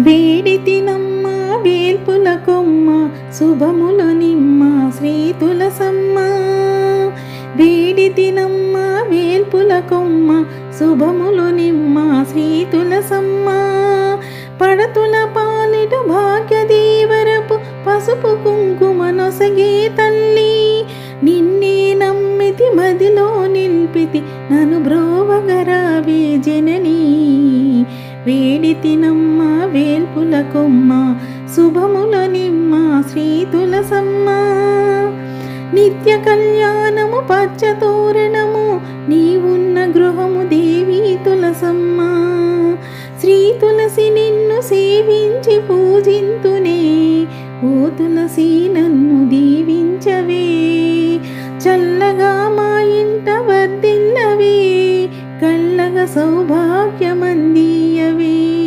వేడి తినమ్మ వేల్పుల కొమ్మ శుభములు నిమ్మ శ్రీ తులసమ్మ. వేడి తినమ్మ వేల్పుల కొమ్మ శుభములు నిమ్మ శ్రీ తులసమ్మ. పడతుల పాలిట భాగ్య దేవరపు పసుపు కుంకుమ నొసగే తల్లి. నిన్నే నమ్మితి మదిలో నిల్పితి నను బ్రోవగరావే జననీ. వేడి తినమ్మ వేల్పుల కొమ్మ శుభముల నిమ్మ శ్రీ తులసమ్మ. నిత్య కళ్యాణము పచ్చ తోరణము నీవున్న గృహము దేవి తులసమ్మ. శ్రీ తులసి నిన్ను సేవించి పూజింతునే ఓ తులసి నన్ను దీవించవే. చల్లగా మా ఇంట వర్దిల్లవే కళ్ళగ సౌభాగ్యమందీయవే.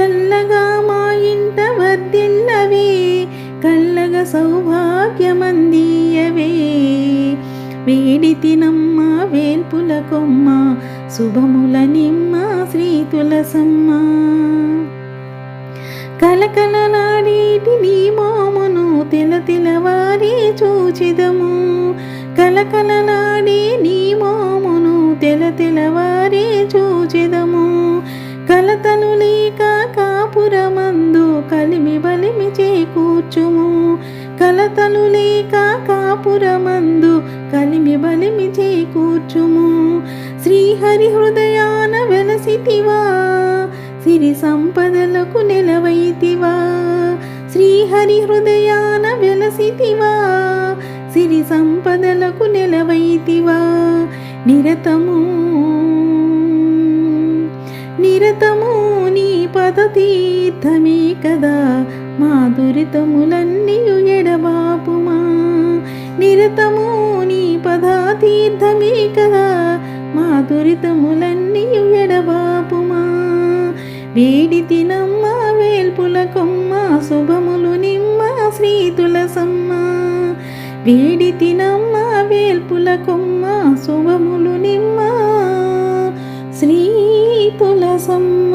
చల్లగా మా ఇంట వర్దిల్లవే కళ్ళగా సౌభాగ్యమందీయవే. వేడి తినమ్మ వేల్పుల కొమ్మ శుభముల నిమ్మ శ్రీ తులసమ్మ. కలకలలాడేటి నీ మోమును తెల తెలవారి చూచిదము. కలకలలాడే నీ మోమును తెల తెలవారి చూచిదము. కలతలు కలతలు లేక కాపురమందు కలిమి బలిమి చేకూర్చుము. శ్రీహరి హృదయాన వెలసితివా. సిరి సంపదలకు నెలవైతివా. శ్రీహరి హృదయాన వెలసితివా. సిరి సంపదలకు నెలవైతివా. నిరతము నిరతము నీ పదతీర్థమే కదా. మా దురితములన్నీయు నిరతము నీ పదాతీర్థమే కదా మా దురితములన్నీ ఎడబాపుమా? వేడి తినమ్మ వేల్పుల కొమ్మ శుభములు నిమ్మ శ్రీ తులసమ్మ వేడి తినమ్మ వేల్పుల కొమ్మ శుభములు నిమ్మ శ్రీ తులసమ్మ